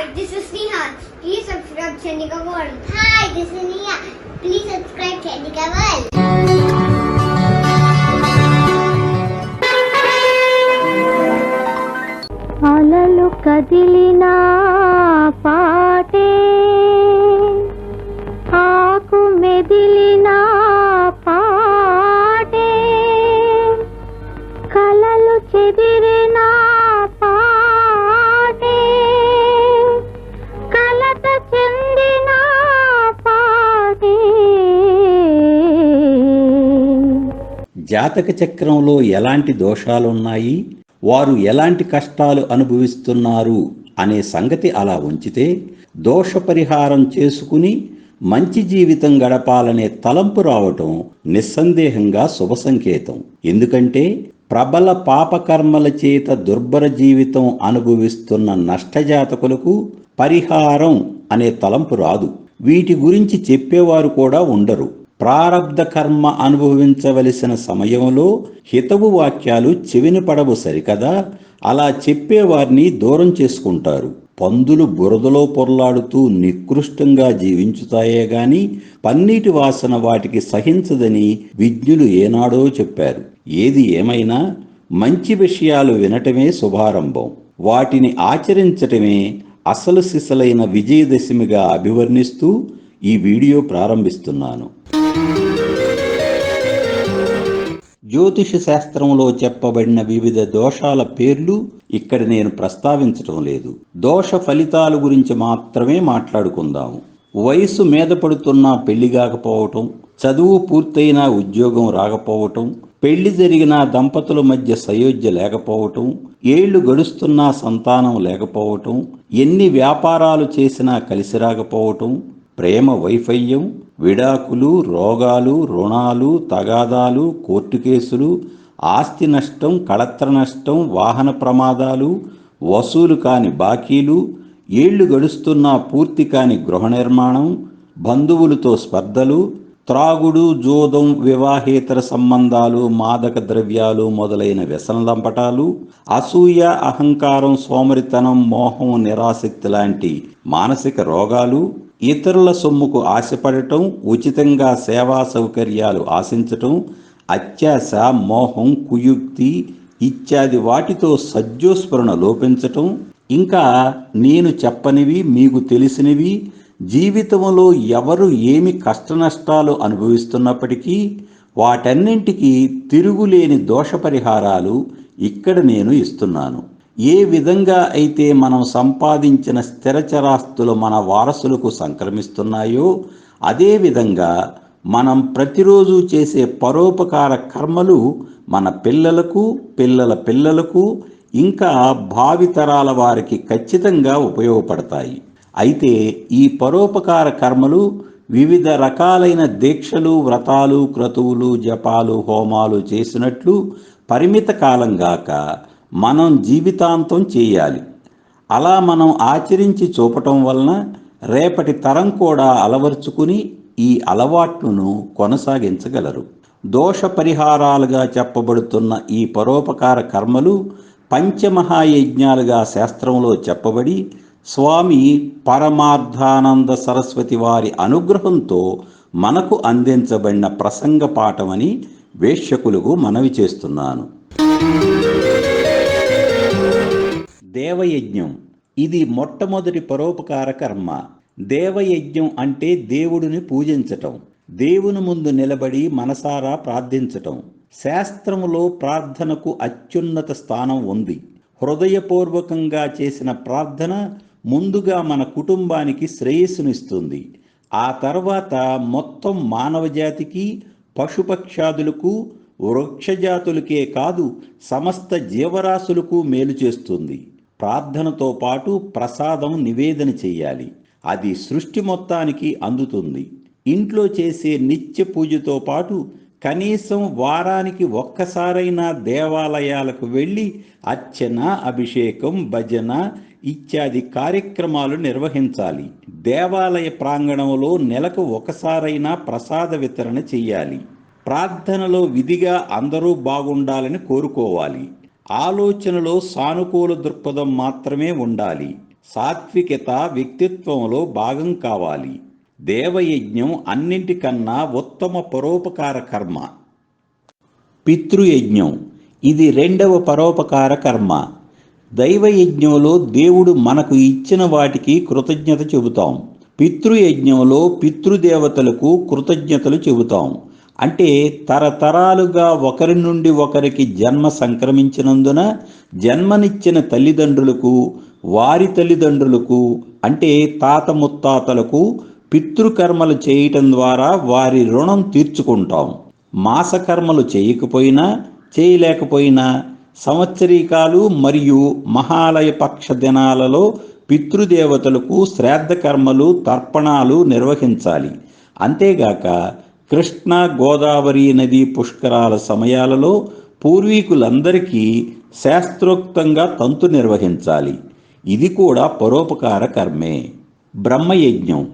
Hi, this is Sneha. Please subscribe Chandika World. Hi, this is Nia. Please subscribe Chandika World. అలలు కదిలినా జాతక చక్రంలో ఎలాంటి దోషాలున్నాయి? వారు ఎలాంటి కష్టాలు అనుభవిస్తున్నారు? అనే సంగతి అలా ఉంచితే దోష పరిహారం చేసుకుని మంచి జీవితం గడపాలనే తలంపు రావటం నిస్సందేహంగా శుభ సంకేతం ఎందుకంటే ప్రబల పాపకర్మల చేత దుర్భర జీవితం అనుభవిస్తున్న నష్టజాతకులకు పరిహారం అనే తలంపు రాదు. వీటి గురించి చెప్పేవారు కూడా ఉండరు. ప్రారబ్ధ కర్మ అనుభవించవలసిన సమయంలో హితవు వాక్యాలు చెవిని పడవు సరికదా? అలా చెప్పేవారిని దూరం చేసుకుంటారు. పందులు బురదలో పొర్లాడుతూ నికృష్టంగా జీవించుతాయే గాని పన్నీటి వాసన వాటికి సహించదని విజ్ఞులు ఏనాడో చెప్పారు. ఏది ఏమైనా మంచి విషయాలు వినటమే శుభారంభం. వాటిని ఆచరించటమే అసలు సిసలైన విజయదశమిగా అభివర్ణిస్తూ ఈ వీడియో ప్రారంభిస్తున్నాను. జ్యోతిష శాస్త్రంలో చెప్పబడిన వివిధ దోషాల పేర్లు ఇక్కడ నేను ప్రస్తావించటం లేదు. దోష ఫలితాల గురించి మాత్రమే మాట్లాడుకుందాము. వయసు మీద పడుతున్నా పెళ్ళి కాకపోవటం చదువు పూర్తయినా ఉద్యోగం రాకపోవటం పెళ్ళి జరిగిన దంపతుల మధ్య సయోధ్య లేకపోవటం ఏళ్ళు గడుస్తున్నా సంతానం లేకపోవటం ఎన్ని వ్యాపారాలు చేసినా కలిసి రాకపోవటం ప్రేమ వైఫల్యం విడాకులు రోగాలు రుణాలు తగాదాలు కోర్టు కేసులు ఆస్తి నష్టం కళత్ర నష్టం వాహన ప్రమాదాలు వసూలు కాని బాకీలు ఏళ్ళు గడుస్తున్నా పూర్తి కాని గృహ నిర్మాణం బంధువులతో స్పర్ధలు త్రాగుడు జోదం వివాహేతర సంబంధాలు మాదక ద్రవ్యాలు మొదలైన వ్యసనలంపటాలు అసూయ అహంకారం సోమరితనం మోహం నిరాసక్తి లాంటి మానసిక రోగాలు ఇతరుల సొమ్ముకు ఆశపడటం ఉచితంగా సేవా సౌకర్యాలు ఆశించటం అత్యాశ మోహం కుయుక్తి ఇత్యాది వాటితో సజ్జోస్మరణ లోపించటం ఇంకా నేను చెప్పనివి మీకు తెలిసినవి జీవితంలో ఎవరు ఏమి కష్టనష్టాలు అనుభవిస్తున్నప్పటికీ వాటన్నింటికీ తిరుగులేని దోష పరిహారాలు ఇక్కడ నేను ఇస్తున్నాను. ఏ విధంగా అయితే మనం సంపాదించిన స్థిరచరాస్తులు మన వారసులకు సంక్రమిస్తున్నాయో అదేవిధంగా మనం ప్రతిరోజు చేసే పరోపకార కర్మలు మన పిల్లలకు పిల్లల పిల్లలకు ఇంకా భావితరాల వారికి ఖచ్చితంగా ఉపయోగపడతాయి. అయితే ఈ పరోపకార కర్మలు వివిధ రకాలైన దీక్షలు వ్రతాలు క్రతువులు జపాలు హోమాలు చేసినట్లు పరిమిత కాలం గాక మనం జీవితాంతం చేయాలి. అలా మనం ఆచరించి చూపటం వలన రేపటి తరం కూడా అలవర్చుకుని ఈ అలవాట్లను కొనసాగించగలరు. దోష పరిహారాలుగా చెప్పబడుతున్న ఈ పరోపకార కర్మలు పంచమహాయజ్ఞాలుగా శాస్త్రంలో చెప్పబడి స్వామి పరమార్థానంద సరస్వతి వారి అనుగ్రహంతో మనకు అందించబడిన ప్రసంగ పాఠమని వేశ్యకులకు మనవి చేస్తున్నాను. దేవయజ్ఞం. ఇది మొట్టమొదటి పరోపకార కర్మ. దేవయజ్ఞం అంటే దేవుడిని పూజించటం. దేవుని ముందు నిలబడి మనసారా ప్రార్థించటం. శాస్త్రములో ప్రార్థనకు అత్యున్నత స్థానం ఉంది. హృదయపూర్వకంగా చేసిన ప్రార్థన ముందుగా మన కుటుంబానికి శ్రేయస్సునిస్తుంది. ఆ తర్వాత మొత్తం మానవ జాతికి పశుపక్షాదులకు వృక్షజాతులకే కాదు సమస్త జీవరాశులకు మేలు చేస్తుంది. ప్రార్థనతో పాటు ప్రసాదం నివేదన చేయాలి. అది సృష్టి మొత్తానికి అందుతుంది. ఇంట్లో చేసే నిత్య పూజతో పాటు కనీసం వారానికి ఒక్కసారైనా దేవాలయాలకు వెళ్ళి అర్చన అభిషేకం భజన ఇత్యాది కార్యక్రమాలు నిర్వహించాలి. దేవాలయ ప్రాంగణంలో నెలకు ఒకసారైనా ప్రసాద వితరణ చేయాలి. ప్రార్థనలో విధిగా అందరూ బాగుండాలని కోరుకోవాలి. ఆలోచనలో సానుకూల దృక్పథం మాత్రమే ఉండాలి. సాత్వికత వ్యక్తిత్వంలో భాగం కావాలి. దేవయజ్ఞం అన్నింటికన్నా ఉత్తమ పరోపకార కర్మ. పితృయజ్ఞం ఇది రెండవ పరోపకార కర్మ. దైవయజ్ఞంలో దేవుడు మనకు ఇచ్చిన వాటికి కృతజ్ఞత చెబుతాం. పితృయజ్ఞంలో పితృదేవతలకు కృతజ్ఞతలు చెబుతాం. అంటే తరతరాలుగా ఒకరి నుండి ఒకరికి జన్మ సంక్రమించినందున జన్మనిచ్చిన తల్లిదండ్రులకు వారి తల్లిదండ్రులకు అంటే తాత ముత్తాతలకు పితృకర్మలు చేయటం ద్వారా వారి రుణం తీర్చుకుంటాం. మాసకర్మలు చేయకపోయినా చేయలేకపోయినా సంవత్సరీకాలు మరియు మహాలయ పక్ష దినాలలో పితృదేవతలకు శ్రాద్ధ కర్మలు తర్పణాలు నిర్వహించాలి. అంతేగాక కృష్ణ గోదావరి నది పుష్కరాల సమయాలలో పూర్వీకులందరికీ శాస్త్రోక్తంగా తంతు నిర్వహించాలి. ఇది కూడా పరోపకార కర్మే. బ్రహ్మయజ్ఞం.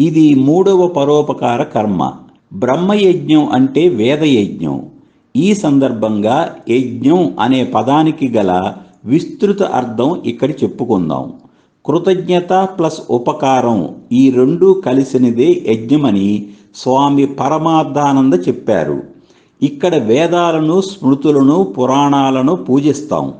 ఇది మూడవ పరోపకార కర్మ. బ్రహ్మయజ్ఞం అంటే వేదయజ్ఞం. ఈ సందర్భంగా యజ్ఞం అనే పదానికి గల విస్తృత అర్థం ఇక్కడ చెప్పుకుందాం. కృతజ్ఞత ప్లస్ ఉపకారం ఈ రెండూ కలిసినదే యజ్ఞమని స్వామి పరమార్థానంద చెప్పారు. ఇక్కడ వేదాలను స్మృతులను పురాణాలను పూజిస్తాం.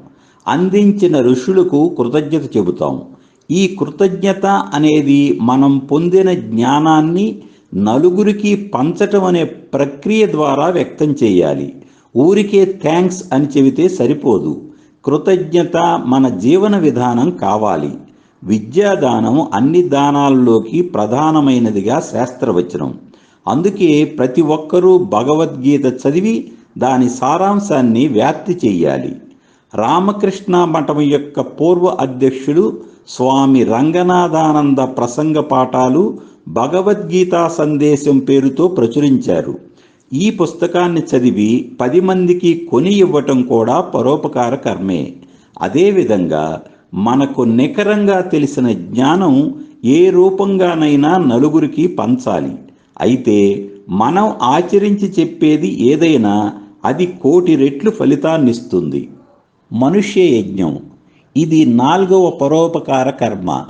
అందించిన ఋషులకు కృతజ్ఞత చెబుతాం. ఈ కృతజ్ఞత అనేది మనం పొందిన జ్ఞానాన్ని నలుగురికి పంచటం అనే ప్రక్రియ ద్వారా వ్యక్తం చేయాలి. ఊరికే థ్యాంక్స్ అని చెబితే సరిపోదు. కృతజ్ఞత మన జీవన విధానం కావాలి. విద్యాదానం అన్ని దానాల్లోకి ప్రధానమైనదిగా శాస్త్రవచనం. అందుకే ప్రతి ఒక్కరూ భగవద్గీత చదివి దాని సారాంశాన్ని వ్యాప్తి చేయాలి. రామకృష్ణ మఠం యొక్క పూర్వ అధ్యక్షుడు స్వామి రంగనాథానంద ప్రసంగ పాఠాలు భగవద్గీతా సందేశం పేరుతో ప్రచురించారు. ఈ పుస్తకాన్ని చదివి పది మందికి కొని ఇవ్వటం కూడా పరోపకార కర్మే. అదేవిధంగా మనకు నికరంగా తెలిసిన జ్ఞానం ఏ రూపంగానైనా నలుగురికి పంచాలి. అయితే మనం ఆచరించి చెప్పేది ఏదైనా అది కోటి రెట్లు ఫలితాన్నిస్తుంది. మనుష్య యజ్ఞం. ఇది నాలుగవ పరోపకార కర్మ.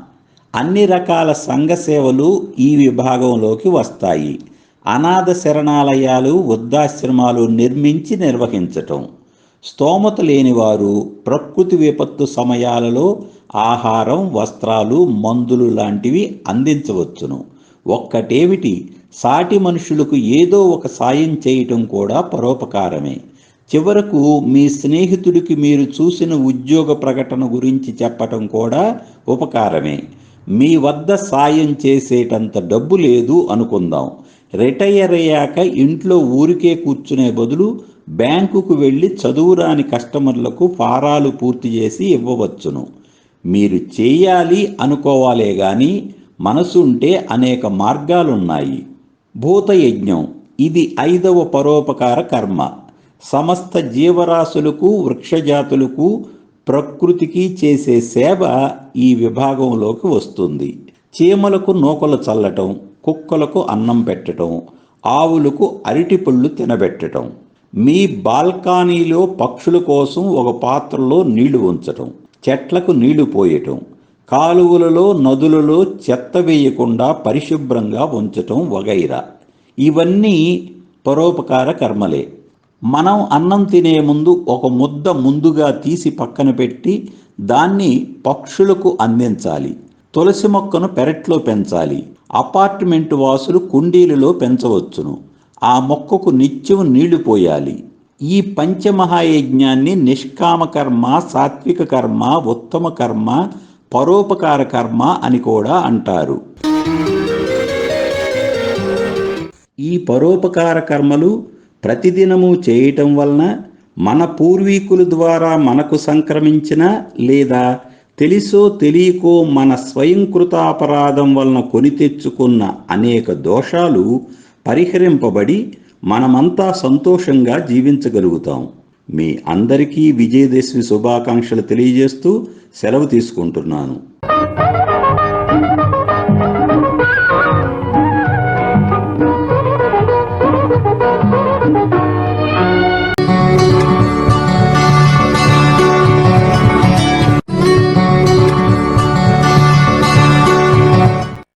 అన్ని రకాల సంఘ సేవలు ఈ విభాగంలోకి వస్తాయి. అనాథ శరణాలయాలు వృద్ధాశ్రమాలు నిర్మించి నిర్వహించటం. స్తోమత లేనివారు ప్రకృతి విపత్తు సమయాలలో ఆహారం వస్త్రాలు మందులు లాంటివి అందించవచ్చును. ఒక్కటేమిటి? సాటి మనుషులకు ఏదో ఒక సాయం చేయటం కూడా పరోపకారమే. చివరకు మీ స్నేహితుడికి మీరు చూసిన ఉద్యోగ ప్రకటన గురించి చెప్పటం కూడా ఉపకారమే. మీ వద్ద సాయం చేసేటంత డబ్బు లేదు అనుకుందాం. రిటైర్ అయ్యాక ఇంట్లో ఊరికే కూర్చునే బదులు బ్యాంకుకు వెళ్ళి చదువురాని కస్టమర్లకు ఫారాలు పూర్తి చేసి ఇవ్వవచ్చును. మీరు చేయాలి అనుకోవాలే కానీ మనసుంటే అనేక మార్గాలున్నాయి. భూతయజ్ఞం. ఇది ఐదవ పరోపకార కర్మ. సమస్త జీవరాశులకు వృక్షజాతులకు ప్రకృతికి చేసే సేవ ఈ విభాగంలోకి వస్తుంది. చీమలకు నూకలు చల్లటం కుక్కలకు అన్నం పెట్టటం ఆవులకు అరటిపళ్ళు తినబెట్టటం మీ బాల్కానీలో పక్షుల కోసం ఒక పాత్రలో నీళ్ళు ఉంచటం చెట్లకు నీళ్ళు పోయటం కాలువలలో నదులలో చెత్త వేయకుండా పరిశుభ్రంగా ఉంచటం వగైరా. ఇవన్నీ పరోపకార కర్మలే. మనం అన్నం తినే ముందు ఒక ముద్ద ముందుగా తీసి పక్కన పెట్టి దాన్ని పక్షులకు అందించాలి. తులసి మొక్కను పెరట్లో పెంచాలి. అపార్ట్మెంట్ వాసులు కుండీలలో పెంచవచ్చును. ఆ మొక్కకు నిత్యం నీళ్ళు పోయాలి. ఈ పంచమహాయజ్ఞాన్ని నిష్కామ కర్మ సాత్విక కర్మ ఉత్తమ కర్మ పరోపకార కర్మ అని కూడా అంటారు. ఈ పరోపకార కర్మలు ప్రతిదినము చేయటం వలన మన పూర్వీకుల ద్వారా మనకు సంక్రమించిన లేదా తెలిసో తెలియకో మన స్వయంకృతాపరాధం వలన కొని తెచ్చుకున్న అనేక దోషాలు పరిహరింపబడి మనమంతా సంతోషంగా జీవించగలుగుతాం. మీ అందరికీ విజయదశమి శుభాకాంక్షలు తెలియజేస్తూ సెలవు తీసుకుంటున్నాను.